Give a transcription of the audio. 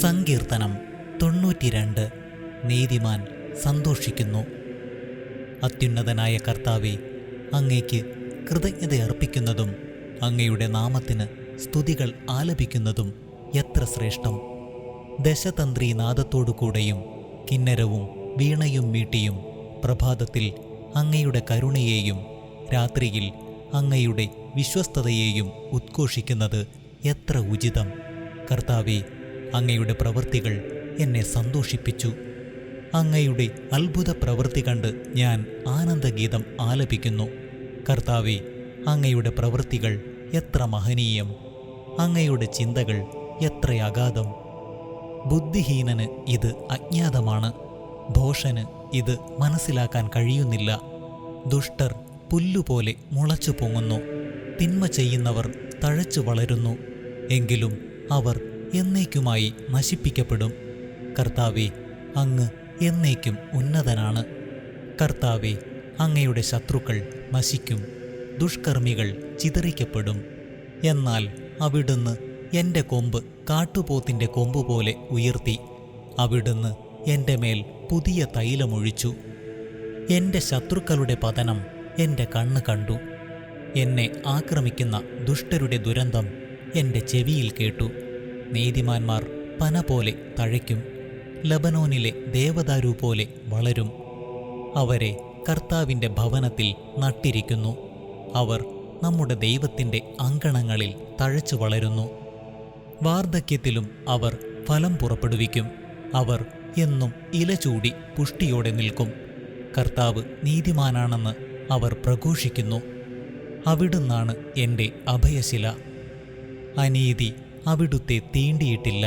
സങ്കീർത്തനം തൊണ്ണൂറ്റിരണ്ട്. നീതിമാൻ സന്തോഷിക്കുന്നു. അത്യുന്നതനായ കർത്താവെ അങ്ങേക്ക് കൃതജ്ഞത അർപ്പിക്കുന്നതും അങ്ങയുടെ നാമത്തിന് സ്തുതികൾ ആലപിക്കുന്നതും എത്ര ശ്രേഷ്ഠം. ദശതന്ത്രി നാദത്തോടുകൂടെയും കിന്നരവും വീണയും മീട്ടിയും പ്രഭാതത്തിൽ അങ്ങയുടെ കരുണയെയും രാത്രിയിൽ അങ്ങയുടെ വിശ്വസ്തതയെയും ഉദ്ഘോഷിക്കുന്നത് എത്ര ഉചിതം. കർത്താവെ അങ്ങയുടെ പ്രവൃത്തികൾ എന്നെ സന്തോഷിപ്പിച്ചു. അങ്ങയുടെ അത്ഭുത പ്രവൃത്തി കണ്ട് ഞാൻ ആനന്ദഗീതം ആലപിക്കുന്നു. കർത്താവെ അങ്ങയുടെ പ്രവൃത്തികൾ എത്ര മഹനീയം. അങ്ങയുടെ ചിന്തകൾ എത്ര അഗാധം. ബുദ്ധിഹീനന് ഇത് അജ്ഞാതമാണ്. ഭോഷന് ഇത് മനസ്സിലാക്കാൻ കഴിയുന്നില്ല. ദുഷ്ടർ പുല്ലുപോലെ മുളച്ചു പൊങ്ങുന്നു തിന്മ ചെയ്യുന്നവർ തഴച്ചു വളരുന്നു. എങ്കിലും അവർ എന്നേക്കുമായി നശിപ്പിക്കപ്പെടും. കർത്താവെ അങ്ങ് എന്നേക്കും ഉന്നതനാണ്. കർത്താവെ അങ്ങയുടെ ശത്രുക്കൾ നശിക്കും. ദുഷ്കർമ്മികൾ ചിതറിക്കപ്പെടും. എന്നാൽ അവിടുന്ന് എന്റെ കൊമ്പ് കാട്ടുപോത്തിന്റെ കൊമ്പ് പോലെ ഉയർത്തി. അവിടുന്ന് എന്റെ മേൽ പുതിയ തൈലമൊഴിച്ചു. എന്റെ ശത്രുക്കളുടെ പതനം എന്റെ കണ്ണ് കണ്ടു. എന്നെ ആക്രമിക്കുന്ന ദുഷ്ടരുടെ ദുരന്തം എന്റെ ചെവിയിൽ കേട്ടു. നീതിമാന്മാർ പന പോലെ തഴയ്ക്കും ലബനോനിലെ ദേവദാരു പോലെ വളരും. അവരെ കർത്താവിന്റെ ഭവനത്തിൽ നട്ടിരിക്കുന്നു. അവർ നമ്മുടെ ദൈവത്തിന്റെ അങ്കണങ്ങളിൽ തഴച്ചു വളരുന്നു. വാർദ്ധക്യത്തിലും അവർ ഫലം പുറപ്പെടുവിക്കും. അവർ എന്നും ഇല ചൂടി പുഷ്ടിയോടെ നിൽക്കും. കർത്താവ് നീതിമാനാണെന്ന് അവർ പ്രഘോഷിക്കുന്നു. അവിടുന്നാണ് എന്റെ അഭയശില. അനീതി അവിടുത്തെ തീണ്ടിയിട്ടില്ല.